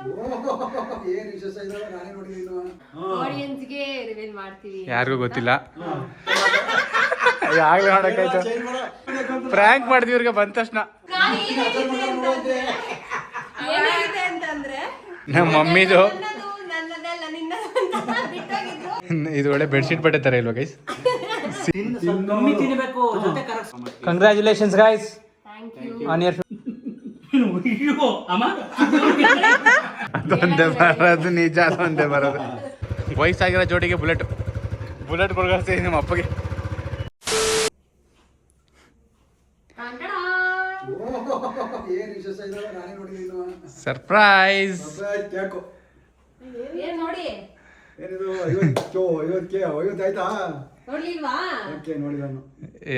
ಆಡಿಯನ್ಸ್ಗೆ reveal ಮಾಡ್ತೀವಿ. ಯಾರಿಗೂ ಗೊತ್ತಿಲ್ಲ. ಆಗ್ಲೇ ಮಾಡಕ್ಕಾಯ್ತು ಪ್ರ್ಯಾಂಕ್ ಮಾಡಿದ್ವಿ ಇವ್ರಿಗೆ ಬಂದ ತಕ್ಷಣ. ಏನಾಗಿದೆ ಅಂತಂದ್ರೆ ನಮ್ಮ ಮಮ್ಮಿದು. ನನ್ನದು ನನ್ನದಲ್ಲ ನಿನ್ನ ಅಂತ ಬಿಟ್ಟೋಗಿದ್ರು. ಇದು ಒಳ್ಳೆ ಬೆಡ್ಶೀಟ್ ಬಟ್ಟೆ ತರ ಇಲ್ವಾ guys congratulations guys thank you on year ಅಯ್ಯೋ ಅಮ್ಮ ಅದೊಂದೇ ಬರೋದು ನಿಜ ಅದೊಂದೇ ಬರೋದು. ವಯಸ್ಸಾಗಿರೋ ಜೋಡಿಗೆ ಬುಲೆಟ್. ಬುಲೆಟ್ ಕೊಡ್ಕೊಳ್ತೀವಿ ನಿಮ್ಮ ಅಪ್ಪಗೆ. ಸರ್ಪ್ರೈಸ್. ನೋಡಿ?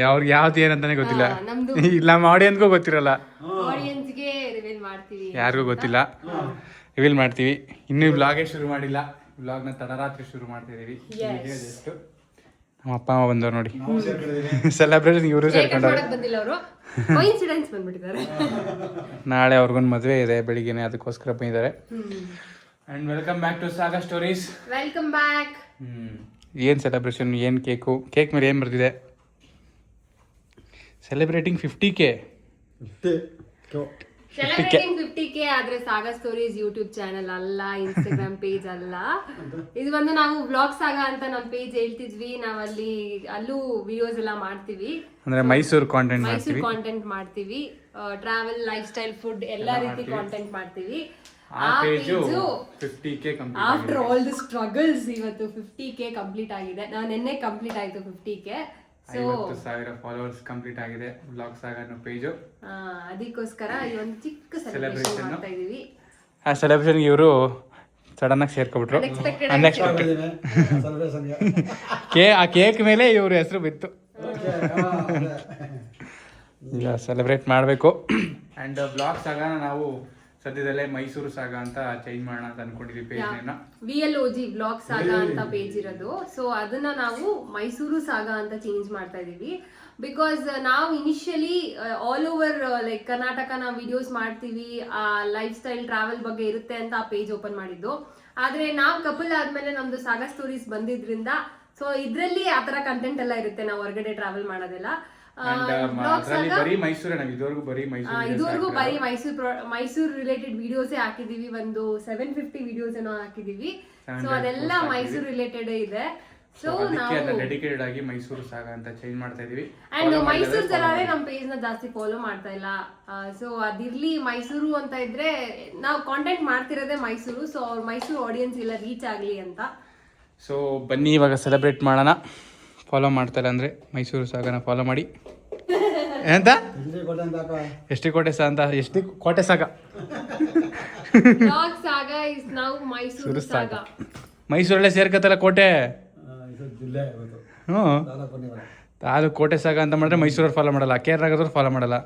ಅವ್ರಿಗೆ ಯಾವ್ದು ಏನಂತಾನೆ ಗೊತ್ತಿಲ್ಲ. ಇಲ್ಲ ನಮ್ಮ ಆಡಿಯನ್ಸ್ಗೂ ಗೊತ್ತಿರಲ್ಲ. ಆಡಿಯನ್ಸ್ಗೆ ಮಾಡ್ತೀವಿ ಯಾರಿಗೂ ಗೊತ್ತಿಲ್ಲ. ರಿವೀಲ್ ಮಾಡ್ತೀವಿ. ಇನ್ನೂ ಬ್ಲಾಗೇ ಶುರು ಮಾಡಿಲ್ಲ. ಬ್ಲಾಗ್ನ ತಡರಾತ್ರಿ ಶುರು ಮಾಡ್ತಿದ್ದೀವಿ. ನಮ್ಮ ಅಪ್ಪ ಅಮ್ಮ ಬಂದವ್ರು ನೋಡಿ. ಸೆಲೆಬ್ರೇಷನ್ ಇವರು ಸೇರ್ಕೊಂಡವ್ರು. ಬಂದಿಲ್ಲ ಅವರು? ಇನ್ಸಿಡೆನ್ಸ್ ಬಂದ್ಬಿಟ್ಟಿದ್ದಾರೆ. ನಾಳೆ ಅವ್ರಿಗೊಂದು ಮದುವೆ ಇದೆ ಬೆಳಿಗ್ಗೆನೆ ಅದಕ್ಕೋಸ್ಕರ ಬಂದಿದ್ದಾರೆ. And welcome back to Saga Stories welcome back hmm. ಏನು ಸೆಲೆಬ್ರೇಷನ್ ಏನು ಕೇಕು ಕೇಕ್ ಮೇಲೆ ಏನು ಬರ್ತಿದೆ celebrating fifty K celebrating fifty K ಆದ್ರೆ ಸಾಗಾ ಸ್ಟೋರೀಸ್ ಯೂಟ್ಯೂಬ್ ಚಾನೆಲ್ ಅಲ್ಲ ಇನ್ಸ್ಟಾಗ್ರಾಮ್ ಪೇಜ್ ಅಲ್ಲ. ಇದು ಒಂದು ನಾವು ಬ್ಲಾಗ್ ಸಾಗ ಅಂತ ನಮ್ಮ ಪೇಜ್ ಹೇಳ್ತಿದ್ವಿ. ನಾವಲ್ಲಿ ಅಲ್ಲೂ ವಿಡಿಯೋಸ್ ಎಲ್ಲ ಮಾಡ್ತೀವಿ. ಅಂದ್ರೆ ಮೈಸೂರು ಕಾಂಟೆಂಟ್ ಮೈಸೂರು ಮಾಡ್ತೀವಿ. ಕಾಂಟೆಂಟ್ ಮಾಡ್ತೀವಿ. ಟ್ರಾವೆಲ್ ಲೈಫ್ ಸ್ಟೈಲ್ ಫುಡ್ ಎಲ್ಲಾ ರೀತಿ ಕಾಂಟೆಂಟ್ ಮಾಡ್ತೀವಿ. ಆ page after all the struggles ಇವತ್ತು ಫಿಫ್ಟಿ ಕೆ ಕಂಪ್ಲೀಟ್ ಆಗಿದೆ. ನಾನು ನಿನ್ನೆ ಕಂಪ್ಲೀಟ್ ಆಯ್ತು ಫಿಫ್ಟಿ ಕೆ ಐವತ್ತು ಸಾವಿರ ಫಾಲೋವರ್ಸ್ ಕಂಪ್ಲೀಟ್ ಆಗಿದೆ ಬ್ಲಾಗ್ಸ್ ಆಗೋ ಪೇಜು ಅದಕ್ಕೋಸ್ಕರ ಈ ಒಂದು ಚಿಕ್ಕ ಸೆಲೆಬ್ರೇಷನ್ ಮಾಡ್ತಾ ಇದೀವಿ. ಆ ಸೆಲೆಬ್ರೇಷನ್ ಇವರು ಸಡನ್ನಾಗಿ ಸೇರ್ಕೊಬಿಟ್ರು. Unexpected ಕೇ ಆ ಕೇಕ್ ಮೇಲೆ ಇವ್ರ ಹೆಸರು ಬಿತ್ತು. ಈಗ ಸೆಲೆಬ್ರೇಟ್ ಮಾಡಬೇಕು. ಆ್ಯಂಡ್ ಬ್ಲಾಗ್ ಸಾಗನ ನಾವು ಸದ್ಯದಲ್ಲೇ ಮೈಸೂರು ಸಾಗ ಅಂತ ಚೇಂಜ್ ಮಾಡೋಣ ಅಂತ ಅನ್ಕೊಂಡಿದ್ವಿ ಪೇಜ್ನ V L O G vlog Saga ಅಂತ ಪೇಜ್ ಇರೋದು. ಸೊ ಅದನ್ನ ನಾವು ಮೈಸೂರು ಸಾಗ ಅಂತ ಚೇಂಜ್ ಮಾಡ್ತಾ ಇದೀವಿ ಬಿಕಾಸ್ ನಾವು initially all over like Karnataka ನಾವು ವಿಡಿಯೋಸ್ ಮಾಡ್ತೀವಿ. ಆ ಲೈಫ್ ಸ್ಟೈಲ್ ಟ್ರಾವೆಲ್ ಬಗ್ಗೆ ಇರುತ್ತೆ ಅಂತ ಆ ಪೇಜ್ ಓಪನ್ ಮಾಡಿದ್ದು. ಆದ್ರೆ ನಾವು ಕಪಲ್ ಆದ್ಮೇಲೆ ನಮ್ದು ಸಾಗ ಸ್ಟೋರೀಸ್ ಬಂದಿದ್ರಿಂದ ಸೊ ಇದ್ರಲ್ಲಿ ಆ ತರ ಕಂಟೆಂಟ್ ಎಲ್ಲ ಇರುತ್ತೆ. ನಾವು ಹೊರಗಡೆ ಟ್ರಾವೆಲ್ ಮಾಡೋದೆಲ್ಲ. ಬರೀ ಮೈಸೂರೇ ನಾವು ಇದುವರೆಗೂ ಬರೀ ಮೈಸೂರು ಇದುವರೆಗೂ ಬರೀ ಮೈಸೂರು ಮೈಸೂರು ರಿಲೇಟೆಡ್ ವಿಡಿಯೋಸೇ ಹಾಕಿದೀವಿ. ಒಂದು ಸೆವೆನ್ ಫಿಫ್ಟಿ ವಿಡಿಯೋಸ್ ಏನೋ ಹಾಕಿದೀವಿ. ಸೊ ಅದೆಲ್ಲ ಮೈಸೂರು ರಿಲೇಟೆಡ್ ಇದೆ. ಸೊ ನಾವು ಡೆಡಿಕೇಟೆಡ್ ಆಗಿ ಮೈಸೂರು ಸಾಗ ಅಂತ ಚೇಂಜ್ ಮಾಡ್ತಾ ಇದೀವಿ. ಅಂಡ್ ಮೈಸೂರು ಜನರೇ ನಮ್ಮ ಪೇಜ್ನ ಜಾಸ್ತಿ ಫಾಲೋ ಮಾಡ್ತಾ ಇಲ್ಲ. ಸೊ ಅದಿರ್ಲಿ ಮೈಸೂರು ಅಂತ ಇದ್ರೆ ನಾವು ಕಾಂಟ್ಯಾಕ್ಟ್ ಮಾಡ್ತಿರೋದೇ ಮೈಸೂರು. ಸೊ ಅವ್ರ ಮೈಸೂರು ಆಡಿಯನ್ಸ್ ಎಲ್ಲ ರೀಚ್ ಆಗ್ಲಿ ಅಂತ. ಸೊ ಬನ್ನಿ ಇವಾಗ ಸೆಲೆಬ್ರೇಟ್ ಮಾಡೋಣ. ಫಾಲೋ ಮಾಡ್ತಾರೆ ಅಂದರೆ ಮೈಸೂರು ಸಾಗನ ಫಾಲೋ ಮಾಡಿ. ಎಂತ. ಎಷ್ಟಿ ಕೋಟೆ ಸಾ ಅಂತ? ಎಷ್ಟಿ ಕೋಟೆ ಸಾಗ? ಮೈಸೂರು ಸಾಗ. ಮೈಸೂರಲ್ಲೇ ಸೇರ್ಕತ್ತಲ್ಲ ಕೋಟೆ? ಹ್ಞೂ ತಾಲೂಕು ಅದು ಕೋಟೆ ಸಾಗ ಅಂತ ಮಾಡಿದ್ರೆ ಮೈಸೂರವ್ರು ಫಾಲೋ ಮಾಡಲ್ಲ. ಕೇರಳದವ್ರು ಫಾಲೋ ಮಾಡಲ್ಲ.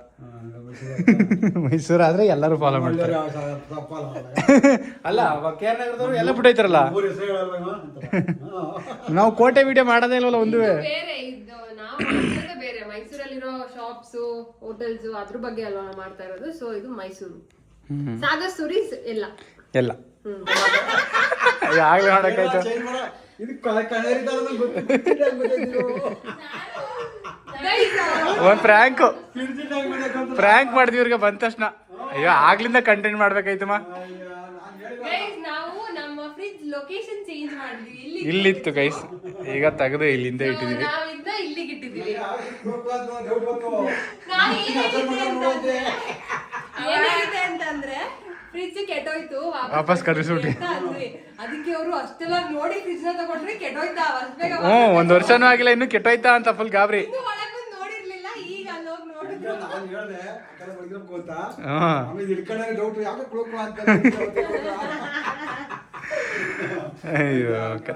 ಮೈಸೂರು ಆದ್ರೆ ಎಲ್ಲರೂ ಫಾಲೋ ಮಾಡ್ತಾರೆ. ಅಲ್ಲ ಅಲ್ಲ ಕೇರಳದವ್ರು ಎಲ್ಲ ಬಿಟ್ಟೈತಾರಲ್ಲ. ನಾವು ಕೋಟೆ ವಿಡಿಯೋ ಮಾಡೋದೇ ಇಲ್ವಲ್ಲ ಒಂದು? ಬೇರೆ ಇದು ನಾವು ಮಾಡ್ತಿರೋದೇ ಬೇರೆ. ಮೈಸೂರಲ್ಲಿರೋ ಶಾಪ್ಸ್ ಹೋಟೆಲ್ಸ್ ಅದ್ರ ಬಗ್ಗೆ ಅಲ್ವಾ ನಾವು ಮಾಡ್ತಾ ಇರೋದು? ಸೊ ಇದು ಮೈಸೂರು. ಸಾಗರ್ ಸುರೀಸ್ ಎಲ್ಲ. ಎಲ್ಲ. ಆಗ್ಲೇ ಮಾಡೋಕ್ಕಾಯ್ತು. ಇದು ಪ್ರಾಂಕ್ ಪ್ರಾಂಕ್. ಒಂದು ಪ್ರ್ಯಾಂಕು ಫ್ರ್ಯಾಂಕ್ ಮಾಡಿದ್ವಿ ಇವ್ರಿಗೆ ಬಂದ ತಕ್ಷಣ. ಅಯ್ಯೋ ಆಗ್ಲಿಂದ ಕಂಟೆಂಟ್ ಮಾಡ್ಬೇಕಾಯ್ತಮ್ಮ. ಅಯ್ಯ, ನಾನ್ ನಾವು ನಮ್ಮ ಫ್ರಿಜ್ ಲೊಕೇಶನ್ ಚೇಂಜ್ ಮಾಡಿದ್ವಿ. ಇಲ್ಲಿ ಇಲ್ಲಿತ್ತು ಗೈಸ್ ಈಗ ತೆಗೆದು ಇಲ್ಲಿಂದ ಇಟ್ಟಿದೀವಿ. ಅಂತಂದ್ರೆ ಫ್ರಿಜ್ ಕೆಟ್ಟೋಯ್ತು ವಾಪಸ್ ಅಂದ್ವಿ. ಅದಕ್ಕೆ ಅವರು ಅಷ್ಟೆಲ್ಲ ನೋಡಿ ಫ್ರಿಜ್ನ ತಗೊಂಡ್ರೆ ಕೆಟ್ಟೋಯ್ತಾ? ಒಂದು ವರ್ಷನೂ ಆಗಿಲ್ಲ ಇನ್ನು ಕೆಟ್ಟೋಯ್ತಾ ಅಂತ ಫುಲ್ ಗಾಬರಿ ಇನ್ನು ಒಳಗ್ ಬಂದ್ ನೋಡಿರ್ಲಿಲ್ಲ ಈಗ ಅಲ್ಲಿ ಹೋಗಿ ನೋಡಿದ್ರು ಈಗ ನಾನ್ ಹೇಳ್ದೆ, ಆಮೇಲೆ ಇಳ್ಕೊಂಡಾಗ ಯಾಕೆ ಅಂತ ಅಯ್ಯೋ ಕ-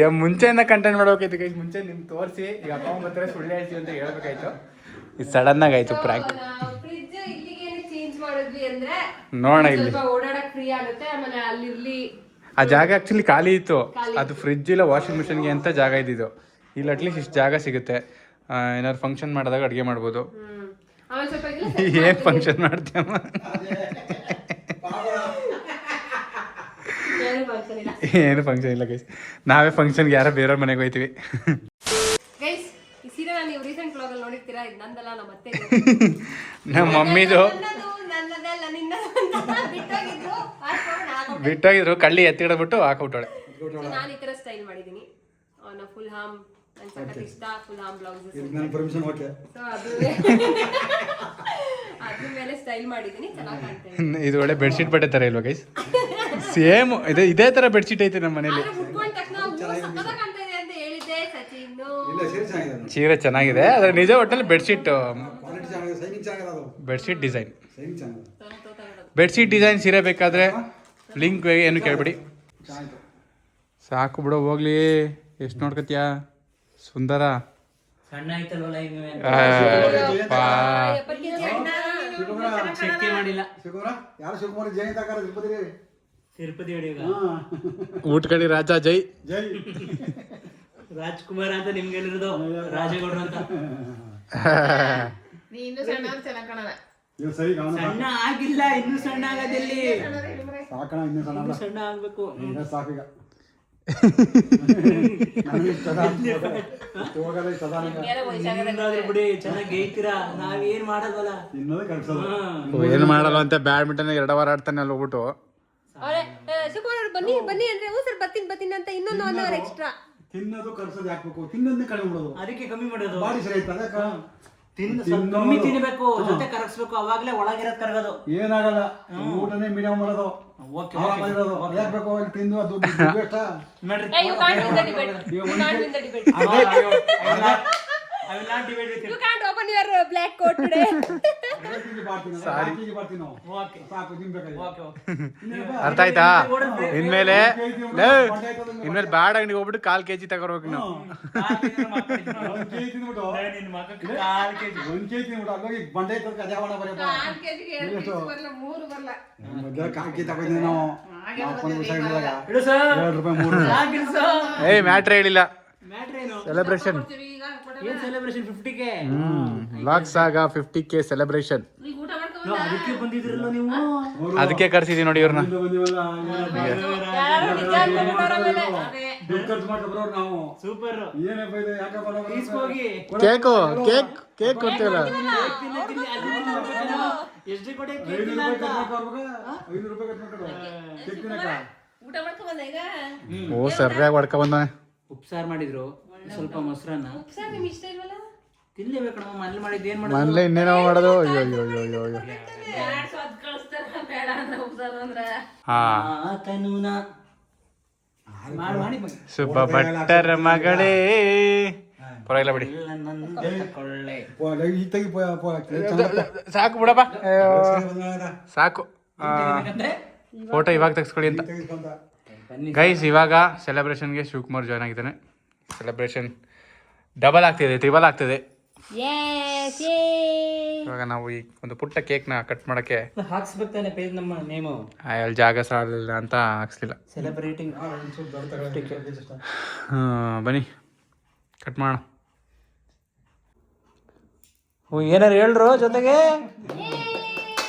ನಮ್ ಮುಂಚೆಯಿಂದ ಕಂಟೆಂಟ್ ಮಾಡ್ಬೇಕಾಯ್ತು ಗೈಸ್ ಮುಂಚೆ ನಿಮ್ಗೆ ತೋರಿಸಿ ಈಗ ಅಪ್ಪ ಅಮ್ಮ ಬರ್ತಾರೆ ಸುಳ್ಳು ಹೇಳ್ತೀವಿ ಅಂತ ಹೇಳ್ಬೇಕಾಯ್ತು. ಇದು ಸಡನ್ ಆಗಾಯ್ತು ಪ್ರಾಂಕ್ ಫ್ರಿಜ್ ಇಲ್ಲಿಗೆ ಚೇಂಜ್ ಮಾಡಿದ್ವಿ ಅಂದ್ರೆ ನೋಡೋಣ ಇಲ್ಲಿ. ಆ ಜಾಗ ಆಕ್ಚುಲಿ ಖಾಲಿ ಇತ್ತು. ಅದು ಫ್ರಿಜ್ ಇಲ್ಲ ವಾಷಿಂಗ್ ಮಿಷನ್ಗೆ ಅಂತ ಜಾಗ ಇದ್ದಿದ್ದು. ಇಲ್ಲಿ ಅಟ್ಲೀಸ್ಟ್ ಇಷ್ಟು ಜಾಗ ಸಿಗುತ್ತೆ. ಏನಾದ್ರು ಫಂಕ್ಷನ್ ಮಾಡಿದಾಗ ಅಡುಗೆ ಮಾಡ್ಬೋದು. ಏನು ಫಂಕ್ಷನ್ ಮಾಡ್ತೀಯಮ್ಮ ಏನು ಫಂಕ್ಷನ್ ಇಲ್ಲ. ಗೈಸ್ ನಾವೇ ಫಂಕ್ಷನ್ಗೆ ಯಾರೋ ಬೇರೆಯವ್ರ ಮನೆಗೆ ಹೋಯ್ತೀವಿ. ನಮ್ಮ ಮಮ್ಮಿದು. ಬಿಟ್ಟೋಗಿದ್ರು ಕಳ್ಳಿ ಎತ್ತಿಡ್ಬಿಟ್ಟು ಹಾಕ್ಬಿಟ್ಟೋಳೆ ನಾನು ಈ ಸ್ಟೈಲ್ ಮಾಡಿದೀನಿ ಫುಲ್ ಹಾಮ್ ಇಷ್ಟ ಫುಲ್ ಹಾಮ್ ಬ್ಲೌಸ್ ಇದಕ್ಕೆ ನನ್ನ ಪರ್ಮಿಷನ್ ಓಕೆ ಸೊ ಅದು ಅದ್ರ ಮೇಲೆ ಸ್ಟೈಲ್ ಮಾಡಿದೀನಿ ಚೆನ್ನಾಗಿ ಇದು. ಒಳ್ಳೆ ಬೆಡ್ಶೀಟ್ ಬಟ್ಟೆ ತರ ಇಲ್ವಾ ಗೈಸ್ ಸೇಮ್ ಇದೆ ಇದೇ ತರ ಬೆಡ್ಶೀಟ್ ಐತೆ ನಮ್ಮ ಮನೇಲಿ. ಇದೆ ಇಲ್ಲ ಸೀರೆ ಚೆನ್ನಾಗಿದೆ ಆದರೆ ನಿಜ ಒಟ್ಟಲ್ಲಿ ಬೆಡ್ಶೀಟ್ ಕ್ವಾಲಿಟಿ ಚೆನ್ನಾಗಿದೆ ಸೈನಿಂಗ್ ಚೆನ್ನಾಗಿದೆ ಅದು. ಬೆಡ್ಶೀಟ್ ಡಿಸೈನ್ ಬೆಡ್ಶೀಟ್ ಡಿಸೈನ್ ಸೀರೆ ಬೇಕಾದ್ರೆ ಲಿಂಕ್ ಏನು ಕೇಳ್ಬಿಡಿ. ಸಾಕು ಬಿಡೋ ಹೋಗ್ಲಿ. ಎಷ್ಟು ನೋಡ್ಕತ್ಯಾ? ಸುಂದರ. ಸಣ್ಣ. ಚೆಕ್ಕೆ ಮಾಡಿಲ್ಲ. ಶಿವಕುಮಾರ ಯಾರು ಶಿವಕುಮಾರ್ ಆಕಾರ ತಿರುಪತಿ ರಾಜ ಜೈ. ಜೈ. ರಾಜ್ಕುಮಾರ್ ಅಂತ ನಿಮ್ಗೆ ಹೇಳಿರೋದು ರಾಜೇಗೌಡ್ರು ಅಂತ. ಸಣ್ಣ ಆಗಿಲ್ಲ ಇನ್ನು ಸಣ್ಣ ಆಗದಿಲ್ಲ. ಸಾಕಣ ಇನ್ನೂ ಸಣ್ಣ ಆಗ್ಬೇಕು. ಸಾಕೀಗ ಏನು ಮಾಡಲ್ಲ ಅಂತ ಬ್ಯಾಡ್ಮಿಂಟನ್ ಎರಡು ವಾರ ಆಡ್ತಾನೆ ಅಲ್ಲಿ ಹೋಗ್ಬಿಟ್ಟು. ಶುಕ್ರವಾರ ಬನ್ನಿ ಬನ್ನಿ ಅಂದ್ರೆ ಹ್ಞೂ ಸರ್ ಬರ್ತೀನಿ ಬರ್ತೀನಿ ಅಂತ ಇನ್ನೊಂದು ಒನ್ ಅವರ್ ಎಕ್ಸ್ಟ್ರಾ ತಿನ್ನೋದು ಕಲ್ಸೋದು ಹಾಕ್ಬೇಕು ತಿನ್ನೋದನ್ನೇ ಕಡಿಮೆ ಮಾಡೋದು. ಅದಕ್ಕೆ ಕಮ್ಮಿ ಮಾಡೋದು. ಬಾಡಿ ಸರಿ ಆಯ್ತು? ಕಮ್ಮಿ ತಿನ್ಬೇಕು ಜೊತೆ ಕರಗಿಸ್ಬೇಕು ಅವಾಗ್ಲೇ ಒಳಗಿರೋದ್ ಕರಗೋದು. ಏನಾಗಲ್ಲ ಊಟನೇ ಮೀಡಿಯಂ ಮಾಡೋದು ಓಕೆ ಆರಾಮ ಇರೋದು. ಯಾಕೆ ಬೇಕು ತಿಂದು ಅದು ದುಡ್ಡು ವೇಸ್ಟ್ ನೋಡ್ರಿ. I will not debate with you. Coat today ಬರ್ತೀನಿ Okay. ಸಾಕು ತಿನ್ಬೇಕಾಗಿ Okay, okay. ಅರ್ಥ ಆಯ್ತಾ? ಇನ್ಮೇಲೆ ಇನ್ಮೇಲೆ ಬ್ಯಾಡ ಅಂಗಡಿಗೆ ಹೋಗ್ಬಿಟ್ಟು ಕಾಲ್ ಕೆಜಿ ತಗೋರ್ಬೇಕು ನಾವು. ಏ, ಮ್ಯಾಟ್ರ್ ಹೇಳಿಲ್ಲ. ಸೆಲೆಬ್ರೇಷನ್. ಏನ್ ಸೆಲೆಬ್ರೇಷನ್ ಫಿಫ್ಟಿ ಕೆ ಲಾಕ್ಸ್ ಆಗ ಫಿಫ್ಟಿ ಕೆ ಸೆಲೆಬ್ರೇಷನ್ ಅದಕ್ಕೆ ಬಂದಿದ್ರಲ್ಲ ನೀವು? ಅದಕ್ಕೆ ಕರ್ಸಿದೀವಿ ನೋಡಿ ಇವ್ರನ್ನ ಸೂಪರ್ ಕೇಕು ಕೇಕ್ ಕೇಕ್ ಕೊಡ್ತೀವಲ್ಲ? ಎಷ್ಟು ಓ ಸರ್ಯಾಗಿ ಹೊಡ್ಕೊ ಬಂದ ಉಪ್ಸಾರು ಮಾಡಿದ್ರು. ಸ್ವಲ್ಪ ಮೊಸರನ್ನ? ಸರ್ ನಿಮ್ ಇಷ್ಟ ಇಲ್ವಲ್ಲ? ತಿನ್ಲೇಬೇಕು ನಮ್ಮ ಮನೇಲಿ ಮಾಡಿದ್ದು ಏನ್ ಮಾಡೋದು? ಮನೇಲಿ ಇನ್ನೇನೋ ಮಾಡೋದು? ಅಯ್ಯೋ ಅಯ್ಯೋ ಅಯ್ಯೋ ಅಯ್ಯೋ. ಅಯ್ಯೋ ಎರಡ್ ಸಾವಿರ ಕಳಿಸ್ತಾರ ಬೇಡ ಅಂದ್ರೆ ಉಪ್ಸಾರು ಅಂದ್ರ. ಹಾ. ಆತನೂನ ಮಾಡಿ ಮಾಡಿ ಮಗ. ಸುಬ್ಬ ಭಟ್ಟರ ಮಗಳೇ. ಪರವಾಗಿಲ್ಲ ಬಿಡಿ. ಸಾಕು ಬಿಡಪ್ಪ. ಅಯ್ಯೋ. ಸಾಕು. ಫೋಟೋ ಇವಾಗ ತೆಗ್ಸ್ಕೊಳ್ಳಿ ಅಂತ. ಬನ್ನಿ ಗೈಸ್ ಇವಾಗ ಸೆಲೆಬ್ರೇಷನ್ಗೆ ಶಿವಕುಮಾರ್ ಜಾಯ್ನ್ ಆಗಿದ್ದಾನೆ. ಸೆಲೆಬ್ರೇಷನ್ ಡಬಲ್ ಆಗ್ತಿದೆ ತ್ರಿಬಲ್ ಆಗ್ತಿದೆ. ಯೆಸ್ ಯೇ ಇವಾಗ ನಾವು ಈ ಒಂದು ಪುಟ್ಟ ಕೇಕ್ನ ಕಟ್ ಮಾಡೋಕ್ಕೆ ಹಾಕ್ಸ್ಬೇಕು ತಾನೆ ಪೇಜ್ ನಮ್ಮ ನೇಮು ಅಲ್ಲಿ ಜಾಗ ಸಾಲಿಲ್ಲ ಅಂತ ಹಾಕ್ಸ್ಲಿಲ್ಲ. ಸೆಲೆಬ್ರೇಟಿಂಗ್ ಬನ್ನಿ. ಕಟ್ ಮಾಡೋಣ. ಏನಾರು ಹೇಳ್ರು ಜೊತೆಗೆ?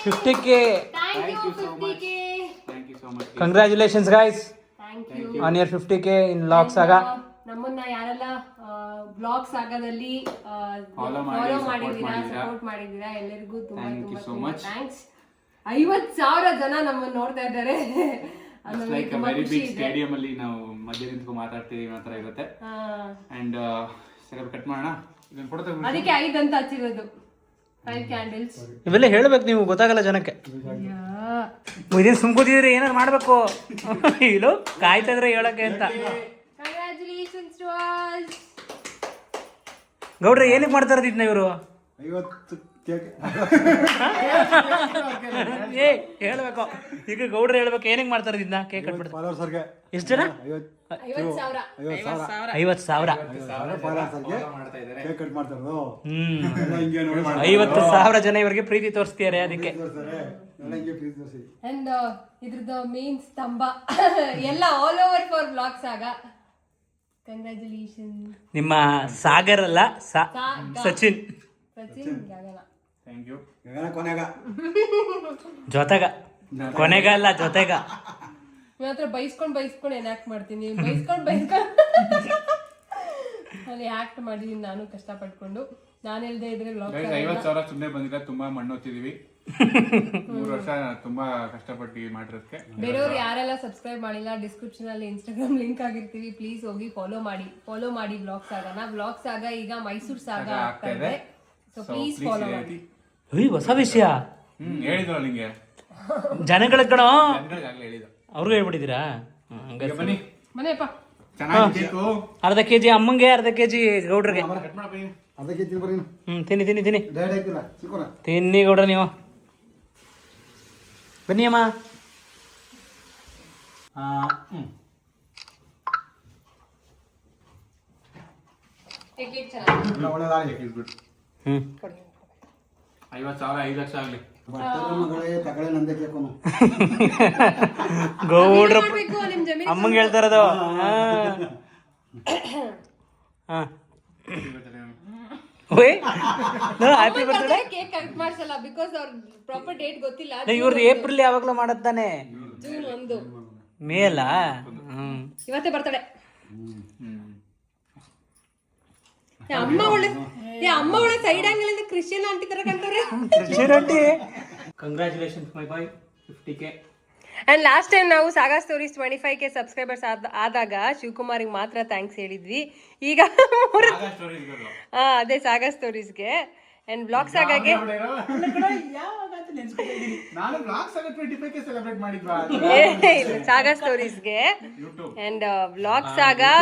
Fifty K congratulations guys thank you on year fifty K in vlogs ಆಗ ನಮ್ಮನ್ನ ಯಾರೆಲ್ಲ ಬ್ಲಾಗ್ಸ್ ಸಾಗದಲ್ಲಿ ಫಾಲೋ ಮಾಡಿದ್ದೀರಾ ಸಪೋರ್ಟ್ ಮಾಡಿದ್ದೀರಾ ಎಲ್ಲರಿಗೂ ತುಂಬಾ ತುಂಬಾ ಥ್ಯಾಂಕ್ಸ್ ಐವತ್ ಸಾವಿರ ಜನ ನಮ್ಮನ್ನ ನೋಡ್ತಾ ಇದ್ದಾರೆ. ಲೈಕ್ ವೆರಿ ಬಿಗ್ ಸ್ಟೇಡಿಯಂ ಅಲ್ಲಿ ನಾವು ಮಧ್ಯ ನಿಂತ್ಕೊಂಡು ಮಾತಾಡ್ತೀವಿ ಮಾತ್ರ ಥರ ಇರುತ್ತೆ. ಅಂಡ್ ಸರಿ ಕಟ್ ಮಾಡೋಣ? ಇದನ್ನ ಫೋಟೋ ಅದಕ್ಕೆ ಐದ್ ಅಂತ ಹಚ್ಚಿರೋದು. ಫೈವ್ ಕ್ಯಾಂಡಲ್ಸ್ ಇವೆಲ್ಲ ಹೇಳ್ಬೇಕು ನೀವು ಗೊತ್ತಾಗಲ್ಲ ಜನಕ್ಕೆ. ಇದೇನು ಸುಮ್ಕೋತಿದ್ರಿ ಏನಾರು ಮಾಡ್ಬೇಕು. ಇಲ್ಲೋ ಕಾಯ್ತಾ ಇದ್ರೆ ಹೇಳಕ್ಕೆ ಅಂತ. ಗೌಡ್ರೆ ಏನಕ್ಕೆ ಮಾಡ್ತಾ ಇರೋದಿದ್ನ ಇವರು? ಐವತ್ತು ಕೇಕ್ ಏ ಹೇಳ್ಬೇಕು. ಈಗ ಗೌಡ್ರೆ ಹೇಳ್ಬೇಕು ಏನಕ್ಕೆ ಮಾಡ್ತಾ ಇರೋದಿದ್ನ ಕೇಕ್ ಕಟ್ಬಿಡ್ತಾರೆ ಎಷ್ಟು ಜನ? ಐವತ್ತು ಐವತ್ ಸಾವಿರ. ಐವತ್ತು ಸಾವಿರ. ಐವತ್ತು ಸಾವಿರ ಸಾವಿರ ಫಾಲೋವರ್ಸರ್ಗೆ ಕೇಕ್ ಕಟ್ ಮಾಡ್ತಾರದು ಹ್ಮ್. ಎಲ್ಲ ಹಿಂಗೆ ನೋಡಿ ಮಾಡ್ತಾರೆ. ಐವತ್ತು ಸಾವಿರ ಜನ ಇವರಿಗೆ ಪ್ರೀತಿ ತೋರಿಸ್ತಿದ್ದಾರೆ ಅದಕ್ಕೆ. ತೋರ್ಸ್ತಾರೆ. ಎಲ್ಲ ಹಿಂಗೆ ಪ್ರೀತಿ ತೋರಿಸಿ. ಅಂಡ್ ಇದ್ರದ್ದು ಮೇನ್ ಸ್ತಂಭ. ಎಲ್ಲ ಆಲ್ ಓವರ್ ಫಾರ್ ಬ್ಲಾಗ್ಸ್ ಆಗ. ಕಂಗ್ರ್ಯಾಚುಲೇಷನ್ ನಿಮ್ಮ ಸಾಗರ್ ಅಲ್ಲ ಸಾ- ಸಚಿನ್. ಸಚಿನ್ ಗಗನ. ಥ್ಯಾಂಕ್ ಯು ಗಗನ ಕೊನೆಗ. ಜೊತೆಗ. ಕೊನೆಗ ಅಲ್ಲ ಜೊತೆಗ. ನಿಮ್ಮ ಹತ್ರ ಬೈಸ್ಕೊಂಡ್ ಬೈಸ್ಕೊಂಡ್ ಏನ್ ಆಕ್ಟ್ ಮಾಡ್ತೀನಿ? ಬೈಸ್ಕೊಂಡ್ ಬೈಸ್ಕೊಂಡ್ ಅಲ್ಲಿ ಆಕ್ಟ್ ಮಾಡಿದೀನಿ ನಾನು ಕಷ್ಟಪಟ್ಕೊಂಡು. ನಾನು ಇಲ್ದೇ ಇದ್ರೆ ಐವತ್ತು ಸಾವಿರ ಸುಮ್ಮನೆ ಬಂದಿಲ್ಲ ತುಂಬಾ ಮಣ್ಣು ಹೊತ್ತಿದೀವಿ. ವರ್ಷ ತುಂಬಾ ಕಷ್ಟಪಟ್ಟು ಮಾಡಿರೋದಕ್ಕೆ. ಬೇರೆಯವ್ರು ಯಾರೆಲ್ಲ ಸಬ್ಸ್ಕ್ರೈಬ್ ಮಾಡಿಲ್ಲ ಡಿಸ್ಕ್ರಿಪ್ಷನ್ ಅಲ್ಲಿ ಇನ್ಸ್ಟಾಗ್ರಾಮ್ ಲಿಂಕ್ ಆಗಿರ್ತೀವಿ ಪ್ಲೀಸ್ ಹೋಗಿ ಫಾಲೋ ಮಾಡಿ ಫಾಲೋ ಮಾಡಿ ಬ್ಲಾಗ್ ಸಾಗನ ಬ್ಲಾಗ್ ಸಾಗ ಈಗ ಮೈಸೂರ್ ಸಾಗ ಆಗ್ತಾ ಇದೆ. ಸೊ ಪ್ಲೀಸ್ please ಫಾಲೋ ಮಾಡಿ ಉಯ್ ಹೊಸ ವಿಷಯ. ಹ್ಮ್ ಹೇಳಿದ್ರು ನಿಂಗೆ. ಜನಗಳ ಕಣ. ಜನಗಳಿಗಾಗ್ಲೇ ಹೇಳಿದ್ರು ಅವ್ರಿಗೂ ಹೇಳ್ಬಿಟ್ಟಿದ್ದೀರಾ? ಹಂಗಾರೆ ಬನ್ನಿ. ಮನೆಯಪ್ಪ ಚೆನ್ನಾಗಿತ್ತು ಅರ್ಧ ಕೆಜಿ ಅಮ್ಮಂಗೆ ಅರ್ಧ ಕೆಜಿ ಗೌಡ್ರಿಗೆ. ಕಟ್ ನೀನು. ಅದಕ್ಕೆ ಬರ್ರಿ ಹ್ಮ್ ತಿನ್ನಿ ತಿನ್ನಿ ತಿನ್ನಿ. ಡೈರೆಕ್ಟ್ ತಿನ್ನಿ ಗೌಡ್ರ ನೀವು. ಬನ್ನಿ ಅಮ್ಮ. ಹ್ಮ್. ಐವತ್ತು ಸಾವಿರ ಐದು ಲಕ್ಷ ಆಗ್ಲಿ. ಗೌಡ್ರ ಅಮ್ಮಂಗೆ ಹೇಳ್ತಾ ಇರೋದು. ಹಾ ಹ್ಯಾಪಿ ಬರ್ತ್ಡೇ ಕೇಕ್ ಕಟ್ ಮಾಡ್ಸಲ್ಲ ಬಿಕಾಸ್ ಅವ್ರ ಪ್ರಾಪರ್ ಡೇಟ್ ಗೊತ್ತಿಲ್ಲ. ಇವ್ರದ್ದು ಏಪ್ರಿಲ್ ಯಾವಾಗ್ಲೂ ಮಾಡತ್ತಾನೆ ಜೂನ್ ಒಂದು. ಮೇ ಅಲ್ಲ ಇವತ್ತೇ ಬರ್ತಡೆ ಏ, ಅಮ್ಮ ಒಳ್ಳೆ ಏ, ಅಮ್ಮ ಒಳ್ಳೆ ಸೈಡ್ ಆಂಗಲ್ ಕ್ರಿಶ್ಚಿಯನ್ ಆಂಟಿ ತರ my boy fifty K and last time ನಾವು Saga Stories twenty five K subscribers ಆದಾಗ ಶಿವಕುಮಾರಿಗೆ ಮಾತ್ರ ಥ್ಯಾಂಕ್ಸ್ ಹೇಳಿದ್ವಿ. ಈಗ. ಹಾ ಅದೇ ಸಾಗಾ ಸ್ಟೋರೀಸ್ಗೆ ಆ್ಯಂಡ್ ಬ್ಲಾಗ್ಸ್ ಆಗಾಗೆ ಸಾಗಾ ಸ್ಟೋರೀಸ್ಗೆ ಆ್ಯಂಡ್ ಅಂಡ್ ಆಗ ಸಾಗಾ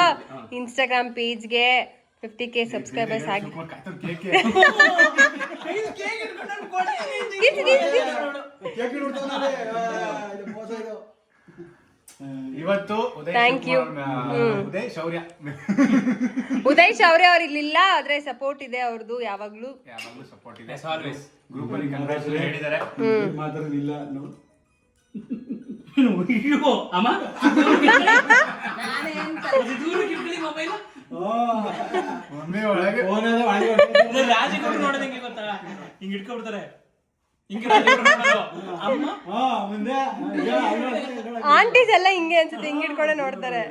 ಇನ್ಸ್ಟಾಗ್ರಾಮ್ ಪೇಜ್ಗೆ ಫಿಫ್ಟಿ ಕೆ ಸಬ್ಸ್ಕ್ರೈಬರ್ಸ್ ಆಗಿ ಇವತ್ತು ಉದಯ್ ಯು ಉದಯ್ ಶೌರ್ಯ. ಉದಯ್ ಶೌರ್ಯ ಅವ್ರು ಇಲ್ಲಿಲ್ಲ ಆದ್ರೆ ಸಪೋರ್ಟ್ ಇದೆ ಅವ್ರದ್ದು ಯಾವಾಗ್ಲೂ. ಯಾವಾಗಲೂ ಸಪೋರ್ಟ್ ಇದೆ. ಗ್ರೂಪ್ ಅಲ್ಲಿ ಕಂಗ್ರಾಚುಲೇಟ್ ಹೇಳಿದ್ದಾರೆ. ಮಾತ್ರ ಇಲ್ಲ ನೋಡು. ಅಯ್ಯೋ ಅಮ್ಮ. ಒಳಗೆ. ಗೊತ್ತಾ? ಹಿಂಗ್ ಇಟ್ಕೊಬಿಡ್ತಾರೆ ಆಂಟೀಸ್ ಎಲ್ಲ ಹಿಂಗೆ ಅನ್ಸುತ್ತೆ ಹಿಂಗ್ ಇಟ್ಕೊಂಡೆ ನೋಡ್ತಾರೆ.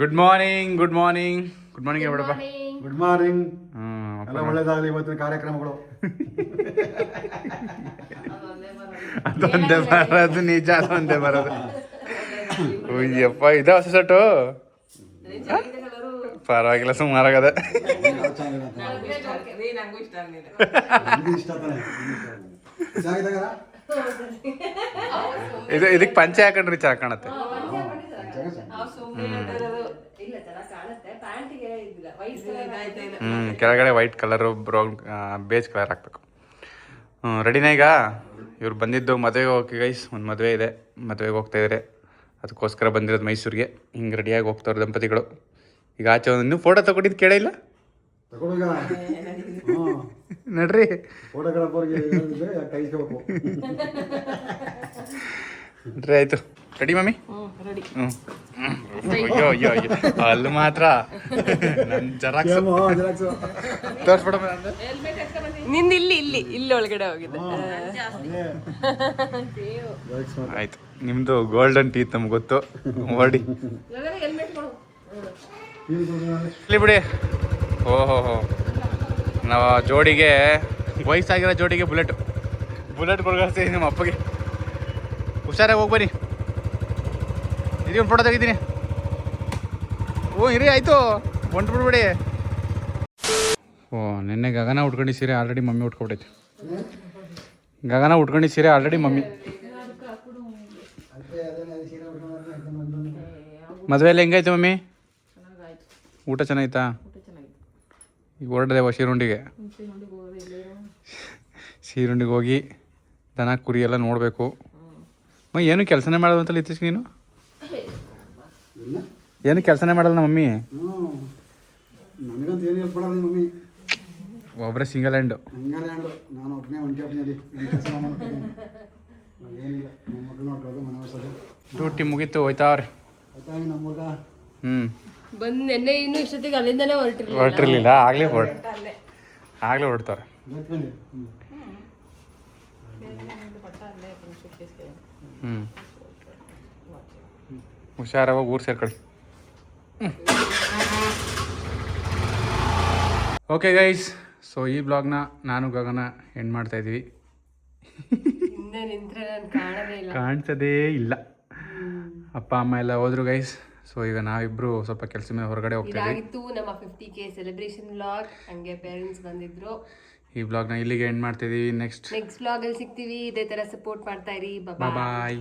Good morning good morning good morning ಬಿಡಪ್ಪ ಗುಡ್ ಮಾರ್ನಿಂಗ್ ಹ್ಮ್ ಎಲ್ಲ ಒಳ್ಳೇದಾಗಲಿ ಇವತ್ತಿನ ಕಾರ್ಯಕ್ರಮಗಳು. ಅದೊಂದೇ ಬರೋದು ನಿಜ ಅದೊಂದೇ ಬರೋದು. ಅಯ್ಯಪ್ಪ ಇದ ಹೊಸ ಸೆಟ್ಟು ಪರವಾಗಿಲ್ಲ ಸುಮಾರಾಗದ. ಇದು ಇದಕ್ಕೆ ಪಂಚೆ ಹಾಕೊಂಡ್ರಿ ಚೆನ್ನಾಗಿ ಕಾಣತ್ತೆ. ಹ್ಮ್. ಕೆಳಗಡೆ white colour brown beige colour ಹಾಕ್ಬೇಕು. ಹ್ಞೂ ರೆಡಿನಾ ಈಗ? ಇವ್ರು ಬಂದಿದ್ದು ಮದುವೆಗೆ ಹೋಗಿ ಗೈಸ್ ಒಂದು ಮದುವೆ ಇದೆ. ಮದುವೆಗೆ ಹೋಗ್ತಾ ಇದ್ದಾರೆ ಅದಕ್ಕೋಸ್ಕರ ಬಂದಿರೋದು ಮೈಸೂರಿಗೆ. ಹಿಂಗೆ ರೆಡಿಯಾಗಿ ಹೋಗ್ತಾವ್ರೆ ದಂಪತಿಗಳು. ಈಗ ಆಚೆ ಒಂದು ಇನ್ನೂ ಫೋಟೋ ತಗೊಂಡಿದ್ದು ಕೇಳೇ ಇಲ್ಲ? ನಡ್ರಿ. ನಡ್ರಿ ಆಯ್ತು. Ready mummy? ಹ್ಞೂ ಅಯ್ಯೋ ಅಯ್ಯೋ ಅಯ್ಯೋ. ಅಲ್ಲಿ ಮಾತ್ರ. ನನ್ನ ಜರಾಕ್ಸ್. ತೋರಿಸ್ಬಿಡಮ್ಮ ನಿಂದ ಇಲ್ಲಿ ಇಲ್ಲಿ ಇಲ್ಲಿ ಒಳಗಡೆ ಹೋಗಿದೆ. ಆಯ್ತು. ನಿಮ್ಮದು ಗೋಲ್ಡನ್ ಟೀತ್ ನಮ್ಗೆ ಗೊತ್ತು. ಓಡಿ. ಇಲ್ಲಿ ಬಿಡಿ. ಓಹೋ ಹೋ ನಾವು ಜೋಡಿಗೆ ವಯಸ್ಸಾಗಿರೋ ಜೋಡಿಗೆ ಬುಲೆಟ್. ಬುಲೆಟ್ ಕೊಡ್ಕೊಳ್ತೀವಿ ನಿಮ್ಮ ಅಪ್ಪಗೆ. ಹುಷಾರಾಗಿ ಹೋಗಿ ಬನ್ನಿ. ಒಂದು ಫೋಟೋ ತೆಗಿತೀನಿ. ಓ ಇರಿ ಆಯಿತು. ಹೊಂಟು ಬಿಡ್ಬೇಡಿ ಓ ನಿನ್ನೆ ಗಗನ ಉಟ್ಕೊಂಡು ಸೀರೆ ಆಲ್ರೆಡಿ ಮಮ್ಮಿ ಉಟ್ಕೊಬಿಟ್ಟೈತೆ. ಗಗನ ಉಟ್ಕೊಂಡು ಸೀರೆ ಆಲ್ರೆಡಿ ಮಮ್ಮಿ. ಮದುವೆಯಲ್ಲಿ ಹೆಂಗಾಯ್ತು ಮಮ್ಮಿ? ಊಟ ಚೆನ್ನಾಗಿತ್ತಾ? ಈಗ ಹೊರಡದೆ ಶೀರುಂಡಿಗೆ. ಶೀರುಂಡಿಗೆ ಹೋಗಿ ದನ ಕುರಿ ಎಲ್ಲ ನೋಡಬೇಕು. ಮ ಏನು ಕೆಲಸನೇ ಮಾಡೋದು ಅಂತಲ್ಲ ಇತ್ತೀಚೆಗೆ ನೀನು? ಏನು ಕೆಲಸನೇ ಮಾಡಲ್ಲ ಮಮ್ಮಿ ಹ್ಞೂ ನನಗಂತ ಏನು ಹೆಲ್ಪ್ ಮಾಡೋದು ಮಮ್ಮಿ ಒಬ್ಬರೇ ಸಿಂಗಲ್ ಹ್ಯಾಂಡು ಸಿಂಗಲ್ ಹ್ಯಾಂಡು ನಾನು ಒಬ್ಬನೇ ಒಂಟಿ ಒಬ್ಬನಲ್ಲಿ ಏನಿಲ್ಲ. ನಮ್ಮ ನೋಡ್ಕೊಳ್ಳೋದು ಮನೆ ಹೊಸದು ಡ್ಯೂಟಿ ಮುಗೀತು ಹೋಯ್ತಾವ್ರಿ ಆಯ್ತಾ ನಮ್ಮ ಹುಡುಗ ಹ್ಞೂ ಬಂದು ನೆನ್ನೆ ಇನ್ನೂ ಇಷ್ಟೊತ್ತಿಗೆ ಅಲ್ಲಿಂದಲೇ ಹೊರಟಿರ್ಲಿಲ್ಲ. ಹೊರಟಿರ್ಲಿಲ್ಲ ಆಗಲೇ ಹೊರಟ್ ಆಗಲೇ ಹೊರಡ್ತಾರೆ ಹ್ಞೂ ಹುಷಾರಾಗಿ ಊರು ಸೇರ್ಕೊಳ್ಳಿ. ಓಕೆ ಗೈಸ್ ಸೊ ಈ ಬ್ಲಾಗ್ನ ನಾನು ಗಗನ ಎಂಡ್ ಮಾಡ್ತಾ ಇದ್ದೀವಿ. ಹಿಂದೆ ನಿಂತ್ರೆ ನಾನು ಕಾಣದೇ ಇಲ್ಲ. ಕಾಣಿಸೋದೇ ಇಲ್ಲ. ಅಪ್ಪ ಅಮ್ಮ ಎಲ್ಲ ಹೋದ್ರು ಗೈಸ್ ಸೊ ಈಗ ನಾವಿಬ್ರು ಸ್ವಲ್ಪ ಕೆಲಸ ಮೇಲೆ ಹೊರಗಡೆ ಹೋಗ್ತಾ ನಮ್ಮ ಫಿಫ್ಟಿ ಕೆ ಸೆಲೆಬ್ರೇಷನ್ ಬ್ಲಾಗ್ ಹಂಗೆ ಪೇರೆಂಟ್ಸ್ ಬಂದಿದ್ರು. ಈ ಬ್ಲಾಗ್ನ ಇಲ್ಲಿಗೆ ಎಂಡ್ ಮಾಡ್ತಿದ್ದೀವಿ ನೆಕ್ಸ್ಟ್ ನೆಕ್ಸ್ಟ್ ಬ್ಲಾಗ್ ಅಲ್ಲಿ ಸಿಗ್ತೀವಿ. ಇದೇ ತರ ಸಪೋರ್ಟ್ ಮಾಡ್ತಾ ಇರಿ. ಬಾಯ್